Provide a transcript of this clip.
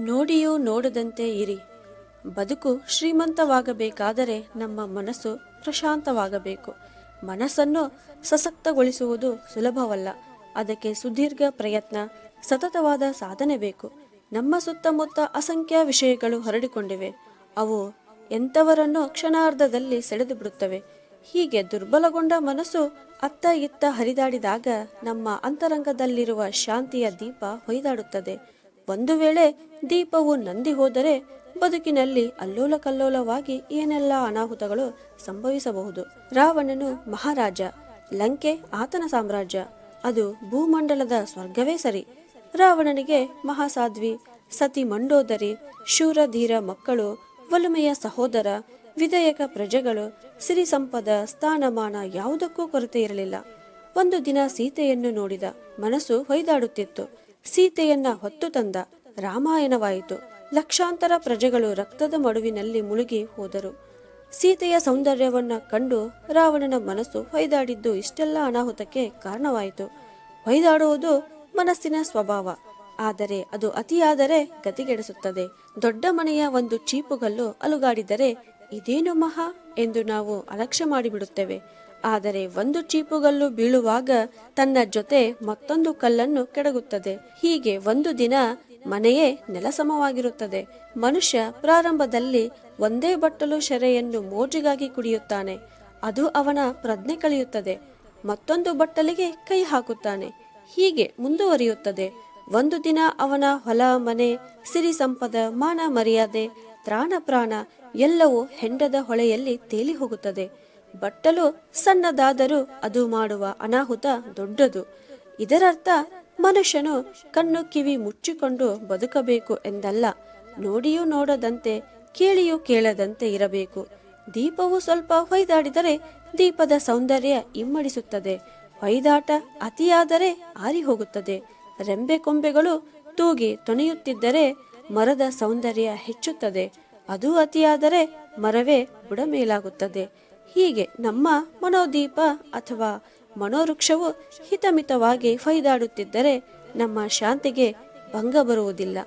ನೋಡಿಯೂ ನೋಡದಂತೆ ಇರಿ. ಬದುಕು ಶ್ರೀಮಂತವಾಗಬೇಕಾದರೆ ನಮ್ಮ ಮನಸ್ಸು ಪ್ರಶಾಂತವಾಗಬೇಕು. ಮನಸ್ಸನ್ನು ಸಶಕ್ತಗೊಳಿಸುವುದು ಸುಲಭವಲ್ಲ. ಅದಕ್ಕೆ ಸುದೀರ್ಘ ಪ್ರಯತ್ನ, ಸತತವಾದ ಸಾಧನೆ ಬೇಕು. ನಮ್ಮ ಸುತ್ತಮುತ್ತ ಅಸಂಖ್ಯ ವಿಷಯಗಳು ಹರಡಿಕೊಂಡಿವೆ. ಅವು ಎಂಥವರನ್ನು ಕ್ಷಣಾರ್ಧದಲ್ಲಿ ಸೆಳೆದು ಬಿಡುತ್ತವೆ. ಹೀಗೆ ದುರ್ಬಲಗೊಂಡ ಮನಸ್ಸು ಅತ್ತ ಇತ್ತ ಹರಿದಾಡಿದಾಗ ನಮ್ಮ ಅಂತರಂಗದಲ್ಲಿರುವ ಶಾಂತಿಯ ದೀಪ ಹೊಯ್ದಾಡುತ್ತದೆ. ಒಂದು ವೇಳೆ ದೀಪವು ನಂದಿ ಹೋದರೆ ಬದುಕಿನಲ್ಲಿ ಅಲ್ಲೋಲ ಕಲ್ಲೋಲವಾಗಿ ಏನೆಲ್ಲ ಅನಾಹುತಗಳು ಸಂಭವಿಸಬಹುದು? ರಾವಣನು ಮಹಾರಾಜ, ಲಂಕೆ ಆತನ ಸಾಮ್ರಾಜ್ಯ. ಅದು ಭೂಮಂಡಲದ ಸ್ವರ್ಗವೇ ಸರಿ. ರಾವಣನಿಗೆ ಮಹಾಸಾಧ್ವಿ, ಸತಿ ಮಂಡೋದರಿ ಶೂರಧೀರ ಮಕ್ಕಳು, ವಲುಮೆಯ ಸಹೋದರ, ವಿಧೇಯಕ ಪ್ರಜೆಗಳು, ಸಿರಿ ಸಂಪದ ಸ್ಥಾನಮಾನ ಯಾವುದಕ್ಕೂ ಕೊರತೆ ಇರಲಿಲ್ಲ. ಒಂದು ದಿನ ಸೀತೆಯನ್ನು ನೋಡಿದ ಮನಸ್ಸು ಹೊಯ್ದಾಡುತ್ತಿತ್ತು. ಸೀತೆಯನ್ನ ಹೊತ್ತು ತಂದ ರಾಮಾಯಣವಾಯಿತು. ಲಕ್ಷಾಂತರ ಪ್ರಜೆಗಳು ರಕ್ತದ ಮಡುವಿನಲ್ಲಿ ಮುಳುಗಿ ಹೋದರು. ಸೀತೆಯ ಸೌಂದರ್ಯವನ್ನ ಕಂಡು ರಾವಣನ ಮನಸ್ಸು ಹೊಯ್ದಾಡಿದ್ದು ಇಷ್ಟೆಲ್ಲ ಅನಾಹುತಕ್ಕೆ ಕಾರಣವಾಯಿತು. ಹೊಯ್ದಾಡುವುದು ಮನಸ್ಸಿನ ಸ್ವಭಾವ. ಆದರೆ ಅದು ಅತಿಯಾದರೆ ಗತಿಗೆಡಿಸುತ್ತದೆ. ದೊಡ್ಡ ಮನೆಯ ಒಂದು ಚೀಪುಗಲ್ಲು ಅಲುಗಾಡಿದರೆ ಇದೇನು ಮಹಾ ಎಂದು ನಾವು ಅಲಕ್ಷ್ಯ ಮಾಡಿಬಿಡುತ್ತೇವೆ. ಆದರೆ ಒಂದು ಚೀಪುಗಲ್ಲು ಬೀಳುವಾಗ ತನ್ನ ಜೊತೆ ಮತ್ತೊಂದು ಕಲ್ಲನ್ನು ಕೆಡಗುತ್ತದೆ. ಹೀಗೆ ಒಂದು ದಿನ ಮನೆಯೇ ನೆಲಸಮವಾಗಿರುತ್ತದೆ. ಮನುಷ್ಯ ಪ್ರಾರಂಭದಲ್ಲಿ ಒಂದೇ ಬಟ್ಟಲು ಶೆರೆಯನ್ನು ಮೋಜಿಗಾಗಿ ಕುಡಿಯುತ್ತಾನೆ. ಅದು ಅವನ ಪ್ರಜ್ಞೆ ಕಳೆಯುತ್ತದೆ. ಮತ್ತೊಂದು ಬಟ್ಟಲಿಗೆ ಕೈ ಹಾಕುತ್ತಾನೆ. ಹೀಗೆ ಮುಂದುವರಿಯುತ್ತದೆ. ಒಂದು ದಿನ ಅವನ ಹೊಲ, ಮನೆ, ಸಿರಿ ಸಂಪದ, ಮಾನ ಮರ್ಯಾದೆ ತ್ರಾಣ ಪ್ರಾಣ ಎಲ್ಲವೂ ಹೆಂಡದ ಹೊಳೆಯಲ್ಲಿ ತೇಲಿ ಹೋಗುತ್ತದೆ ಬಟ್ಟಲು ಸಣ್ಣದಾದರೂ ಅದು ಮಾಡುವ ಅನಾಹುತ ದೊಡ್ಡದು. ಇದರರ್ಥ, ಮನುಷ್ಯನು ಕಣ್ಣು ಕಿವಿ ಮುಚ್ಚಿಕೊಂಡು ಬದುಕಬೇಕು ಎಂದಲ್ಲ, ನೋಡಿಯೂ ನೋಡದಂತೆ, ಕೇಳಿಯೂ ಕೇಳದಂತೆ ಇರಬೇಕು. ದೀಪವು ಸ್ವಲ್ಪ ಹೊಯ್ದಾಡಿದರೆ ದೀಪದ ಸೌಂದರ್ಯ ಇಮ್ಮಡಿಸುತ್ತದೆ. ಹೊಯ್ದಾಟ ಅತಿಯಾದರೆ ಆರಿ ಹೋಗುತ್ತದೆ ರೆಂಬೆ ಕೊಂಬೆಗಳು ತೂಗಿ ತೊನೆಯುತ್ತಿದ್ದರೆ ಮರದ ಸೌಂದರ್ಯ ಹೆಚ್ಚುತ್ತದೆ. ಅದು ಅತಿಯಾದರೆ ಮರವೇ ಬುಡಮೇಲಾಗುತ್ತದೆ. ಹೀಗೆ ನಮ್ಮ ಮನೋದೀಪ ಅಥವಾ ಮನೋವೃಕ್ಷವು ಹಿತಮಿತವಾಗಿ ಫೈದಾಡುತ್ತಿದ್ದರೆ ನಮ್ಮ ಶಾಂತಿಗೆ ಭಂಗ ಬರುವುದಿಲ್ಲ.